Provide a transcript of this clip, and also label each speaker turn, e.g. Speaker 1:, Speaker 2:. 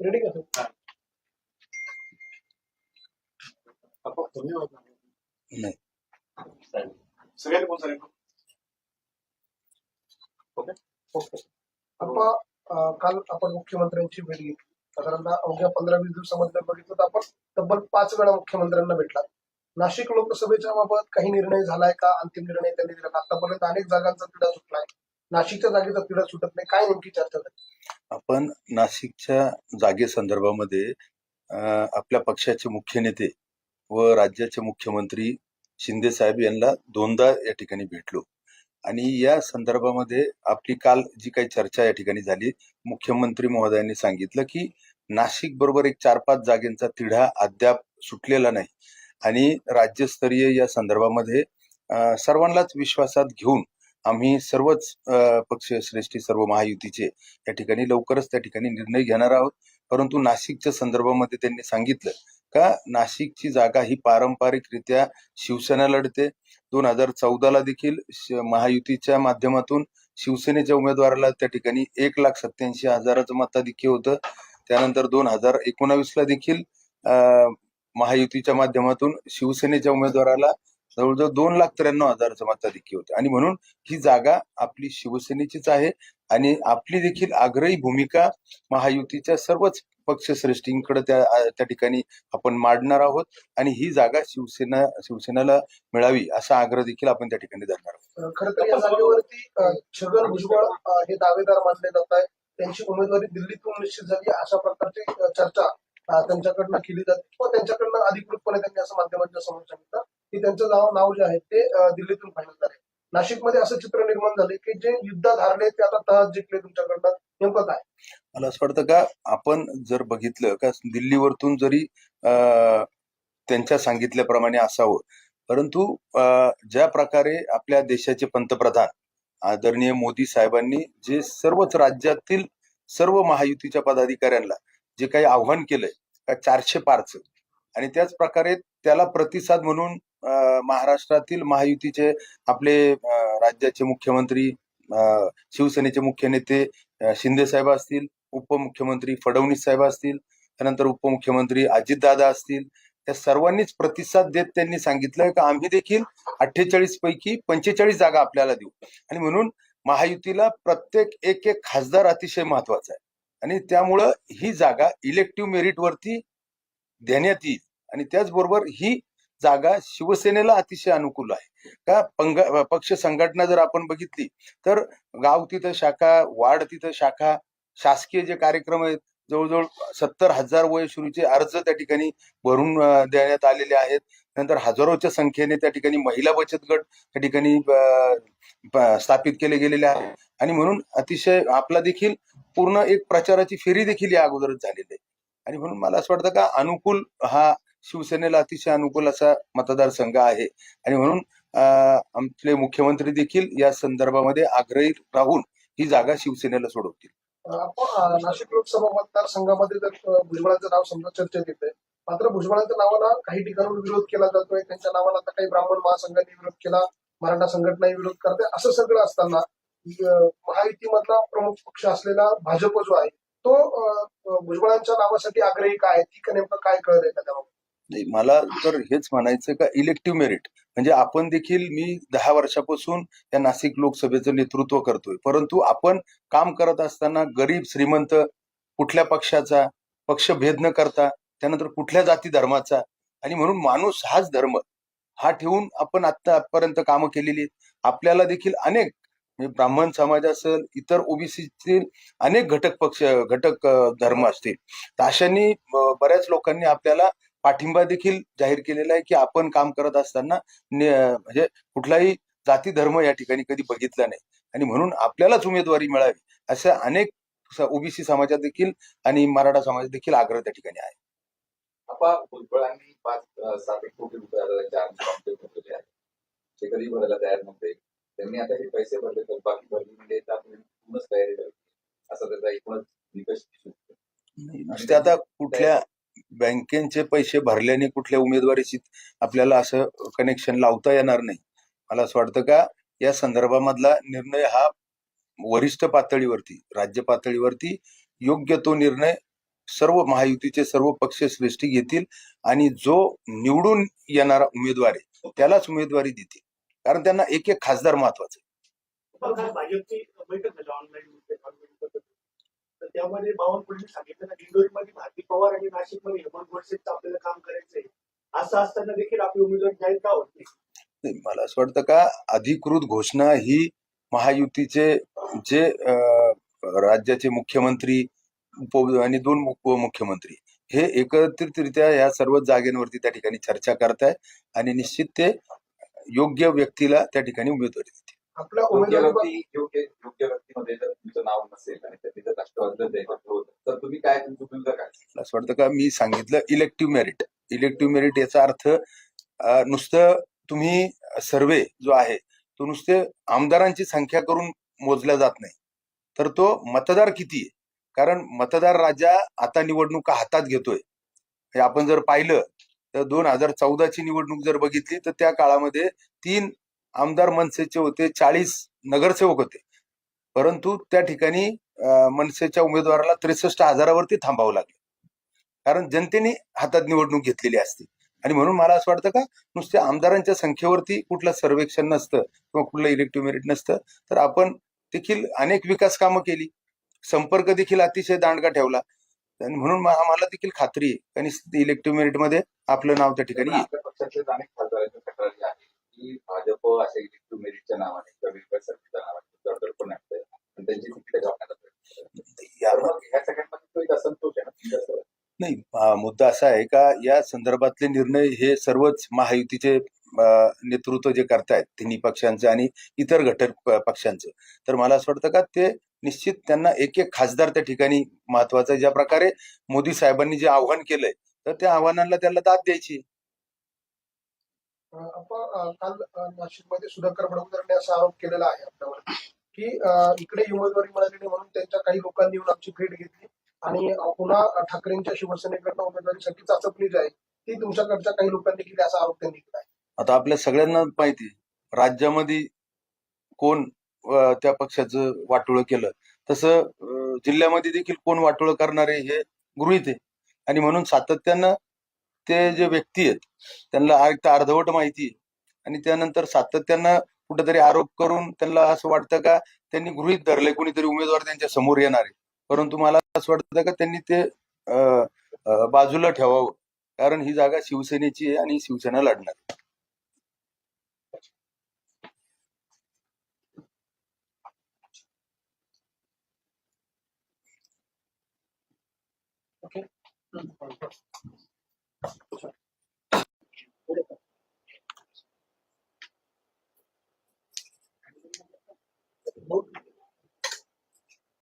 Speaker 1: Ready
Speaker 2: नाही.
Speaker 3: कोण सांगितलं
Speaker 1: ओके. आपण काल आपण मुख्यमंत्र्यांची भेट घेतली. साधारणतः अवघ्या पंधरा वीस दिवसामध्ये बघितलं तर आपण तब्बल पाच वेळा मुख्यमंत्र्यांना भेटला. नाशिक लोकसभेच्या बाबत काही निर्णय झालाय का? अंतिम निर्णय त्यांनी दिला का? आतापर्यंत अनेक जागांचा तिढा सुटलाय. नाशिकच्या जागेचा तिढा सुटत नाही. काय नेमकी चर्चा झाली?
Speaker 2: आपण नाशिकच्या जागेसंदर्भामध्ये संदर्भामध्ये आपल्या पक्षाचे मुख्य नेते व राज्याचे मुख्यमंत्री शिंदे साहेब यांना दोनदा या ठिकाणी भेटलो. आणि या संदर्भामध्ये आपली काल जी काही चर्चा या ठिकाणी झाली मुख्यमंत्री महोदयांनी सांगितलं की नाशिक बरोबर एक चार पाच जागेंचा तिढा अद्याप सुटलेला नाही. आणि राज्यस्तरीय या संदर्भामध्ये सर्वांनाच विश्वासात घेऊन आम्ही सर्वच अं, पक्षश्रेष्ठी सर्व महायुतीचे या ठिकाणी लवकरच त्या ठिकाणी निर्णय घेणार आहोत. परंतु नाशिकच्या संदर्भामध्ये त्यांनी सांगितलं का नाशिकची जागा ही पारंपरिकरित्या शिवसेना लढते. दोन हजार चौदाला देखील महायुतीच्या माध्यमातून शिवसेनेच्या उमेदवाराला त्या ठिकाणी एक लाख सत्याऐंशी हजाराचं मताधिक्य होतं. त्यानंतर दोन हजार एकोणावीसला देखील महायुतीच्या माध्यमातून शिवसेनेच्या उमेदवाराला जवळजवळ दोन लाख त्र्याण्णव हजाराचं मताधिक्य होते. आणि म्हणून ही जागा आपली शिवसेनेचीच आहे आणि आपली देखील आग्रही भूमिका महायुतीच्या सर्वच पक्षश्रेष्ठींकडे त्या त्या ठिकाणी आपण मांडणार आहोत आणि ही जागा शिवसेना शिवसेनेला मिळावी असा आग्रह देखील आपण त्या ठिकाणी धरणार आहोत.
Speaker 1: खरं तर या जागेवरती छगन भुजबळ हे दावेदार मानले जात आहे त्यांची उमेदवारी दिल्लीतून निश्चित झाली अशा प्रकारची चर्चा त्यांच्याकडनं केली जाते किंवा त्यांच्याकडनं अधिकृतपणे त्यांनी असं माध्यमांच्या समोर सांगितलं. की त्यांचं नाव नाव जे आहे ते दिल्लीतून फायनल झाले नाशिकमध्ये असं चित्र निर्माण झाले की जे युद्धात हारले ते आता तहात जिंकले तुमच्याकडनं. नेमकं काय?
Speaker 2: मला असं वाटतं का आपण जर बघितलं का दिल्लीवरतून जरी त्यांच्या सांगितल्याप्रमाणे असावं परंतु ज्या प्रकारे आपल्या देशाचे पंतप्रधान आदरणीय मोदी साहेबांनी जे सर्वच राज्यातील सर्व महायुतीच्या पदाधिकाऱ्यांना जे काही आव्हान केलंय का चारशे पारचं आणि त्याच प्रकारे त्याला प्रतिसाद म्हणून महाराष्ट्रातील महायुतीचे आपले राज्याचे मुख्यमंत्री शिवसेनेचे मुख्य नेते शिंदे साहेब असतील उपमुख्यमंत्री फडणवीस साहेब असतील त्यानंतर उपमुख्यमंत्री अजितदादा असतील त्या सर्वांनीच प्रतिसाद देत त्यांनी सांगितलं की आम्ही देखील अठ्ठेचाळीस पैकी पंचेचाळीस जागा आपल्याला देऊ. आणि म्हणून महायुतीला प्रत्येक एक एक खासदार अतिशय महत्त्वाचा आहे. आणि त्यामुळं ही जागा इलेक्टिव्ह मेरिट वरती देण्यात येईल. आणि त्याचबरोबर ही जागा शिवसेनेला अतिशय अनुकूल आहे. का पंग पक्ष संघटना जर आपण बघितली तर गाव तिथं शाखा वार्ड तिथं शाखा शासकीय जे कार्यक्रम आहेत जवळजवळ सत्तर हजार वयश्रूचे अर्ज त्या ठिकाणी भरून देण्यात आलेले आहेत. नंतर हजारोच्या संख्येने त्या ठिकाणी महिला बचत गट त्या ठिकाणी स्थापित केले गेलेले आहेत. आणि म्हणून अतिशय आपला देखील पूर्ण एक प्रचाराची फेरी देखील या अगोदरच झालेली आहे. आणि म्हणून मला असं वाटतं का अनुकूल हा शिवसेनेला अतिशय अनुकूल असा मतदारसंघ आहे. आणि म्हणून आमचे मुख्यमंत्री देखील या संदर्भामध्ये आग्रही राहून ही जागा शिवसेनेला सोडवतील.
Speaker 1: आपण नाशिक लोकसभा मतदारसंघामध्ये जर भुजबळांचं नाव समजा चर्चेत येते मात्र भुजबळांच्या नावाला काही ठिकाणून विरोध केला जातोय. त्यांच्या नावाला आता काही ब्राह्मण महासंघाने विरोध केला मराठा संघटनाही विरोध करते. असं सगळं असताना महायुतीमधला प्रमुख पक्ष असलेला भाजप जो आहे तो भुजबळांच्या नावासाठी आग्रही काय आहे? ती का नेमकं काय कळत आहे त्याबाबत?
Speaker 2: नाही मला तर हेच म्हणायचं का इलेक्टिव्ह मेरिट म्हणजे आपण देखील मी दहा वर्षापासून या नाशिक लोकसभेचं नेतृत्व करतोय. परंतु आपण काम करत असताना गरीब श्रीमंत कुठल्या पक्षाचा पक्ष भेद न करता त्यानंतर कुठल्या जाती धर्माचा आणि म्हणून माणूस हाच धर्म. हा ठेवून आपण आतापर्यंत कामं केलेली आहेत. आपल्याला देखील अनेक म्हणजे ब्राह्मण समाज असेल इतर ओबीसीतील अनेक घटक पक्ष घटक धर्म असतील. तर अशांनी बऱ्याच लोकांनी आपल्याला पाठिंबा देखील जाहीर केलेला आहे की आपण काम करत असताना म्हणजे कुठलाही जाती धर्म या ठिकाणी कधी बघितला नाही. आणि म्हणून आपल्यालाच उमेदवारी मिळावी अशा अनेक ओबीसी समाजात देखील आणि मराठा समाजात देखील आग्रह त्या ठिकाणी आहे.
Speaker 4: भुजबळांनी पाच सात एक कोटी ते कधी भरायला तयार नव्हते. त्यांनी आता हे पैसे भरले तर बाकी भरली म्हणजे पूर्णच तयारी असा त्याचा एकूणच निकष.
Speaker 2: नुसते आता कुठल्या बँकेचे पैसे भरल्याने कुठल्या उमेदवारीशी आपल्याला असं कनेक्शन लावता येणार नाही. मला असं वाटतं का या संदर्भामधला निर्णय हा वरिष्ठ पातळीवरती राज्य पातळीवरती योग्य तो निर्णय सर्व महायुतीचे सर्व पक्ष श्रेष्ठी घेतील आणि जो निवडून येणारा उमेदवार आहे त्यालाच उमेदवारी देतील. कारण त्यांना एक एक खासदार
Speaker 3: महत्त्वाचा त्यामध्ये बावनकुळेंनी सांगितलं ना दिंडोरीमध्ये भारती पवार आणि नाशिकमध्ये हेमंत गोडसेचं आपल्याला काम करायचंय. असं असताना देखील आपली उमेदवार जाहीर का होते नाही?
Speaker 2: मला असं वाटतं का अधिकृत घोषणा ही महायुतीचे जे राज्याचे मुख्यमंत्री उप आणि दोन उपमुख्यमंत्री हे एकत्रितरित्या या सर्व जागेंवरती त्या ठिकाणी चर्चा करताय आणि निश्चित ते योग्य व्यक्तीला त्या ठिकाणी उमेदवारी देतील.
Speaker 1: आपल्या
Speaker 4: योग्य
Speaker 1: उमेदवारी
Speaker 4: व्यक्ती योग्य योग्य व्यक्तीमध्ये जर तुमचं नाव नसेल आणि त्या तिथं राष्ट्रवादीला द्यायचं ठरवलं तर तुम्ही काय तुमची भूमिका काय?
Speaker 2: मला असं वाटतं का? मी सांगितलं इलेक्टिव्ह मेरिट इलेक्टिव्ह मेरिट याचा अर्थ नुसतं तुम्ही सर्वे जो आहे तो नुसते आमदारांची संख्या करून मोजला जात नाही. तर तो मतदार किती आहे? कारण मतदार राजा आता निवडणुका हातात घेतोय. हे आपण जर पाहिलं तर दोन हजार चौदाची निवडणूक जर बघितली तर त्या काळामध्ये तीन आमदार मनसेचे होते चाळीस नगरसेवक होते. परंतु त्या ठिकाणी मनसेच्या उमेदवाराला त्रेसष्ट हजारावरती थांबावं लागलं. कारण जनतेने हातात निवडणूक घेतलेली असते. आणि म्हणून मला असं वाटतं का नुसत्या आमदारांच्या संख्येवरती कुठलं सर्वेक्षण नसतं किंवा कुठलं इलेक्टिव्ह मेरिट नसतं तर आपण देखील अनेक विकास कामं केली. संपर्क देखील अतिशय दांडगा ठेवला. आणि म्हणून आम्हाला देखील खात्री आहे. आणि इलेक्टिव्ह मेरिटमध्ये आपलं नाव त्या ठिकाणी
Speaker 4: की भाजप अशा इलेक्ट्रिक मेरिटच्या नावाने किंवा वेगवेगळ्या सर्व्हिसच्या नावाने दडपण आणतंय आणि त्यांची तिकीट कापण्याचा
Speaker 2: या- नाही मुद्दा असा आहे का या संदर्भातले निर्णय हे सर्वच महायुतीचे नेतृत्व जे करतायत तिन्ही पक्षांचे आणि इतर घटक पक्षांचं. तर मला असं वाटतं का ते निश्चित त्यांना एक एक खासदार त्या ठिकाणी महत्त्वाचा ज्या प्रकारे मोदी साहेबांनी जे आव्हान केलंय तर त्या आव्हानाला त्यांना दाद द्यायची
Speaker 1: आपण काल नाशिकमध्ये सुधाकर बडगुजरांनी असा आरोप केलेला आहे आपल्यावर की इकडे उमेदवारी मिळाली म्हणून त्यांच्या काही लोकांनी येऊन आमची भेट घेतली आणि पुन्हा ठाकरेंच्या शिवसेनेकडनं उमेदवारीसाठी चाचपली जाईल आहे ती तुमच्याकडच्या काही लोकांनी केली असा आरोप त्यांनी केला आहे.
Speaker 2: आता आपल्या सगळ्यांना माहिती राज्यामध्ये कोण त्या पक्षाचं वाटोळं केलं? तसं जिल्ह्यामध्ये देखील कोण वाटोळं करणारे हे गृहीत आहे. आणि म्हणून सातत्यानं ते जे व्यक्ती आहेत त्यांना एक तर अर्धवट माहिती आहे आणि त्यानंतर सातत्यानं कुठेतरी आरोप करून त्यांना असं वाटतं का त्यांनी गृहीत धरले कोणीतरी उमेदवार त्यांच्यासमोर येणार आहे. परंतु मला असं वाटतं का त्यांनी ते बाजूला ठेवावं. कारण ही जागा शिवसेनेची आहे आणि शिवसेना लढणार आहे.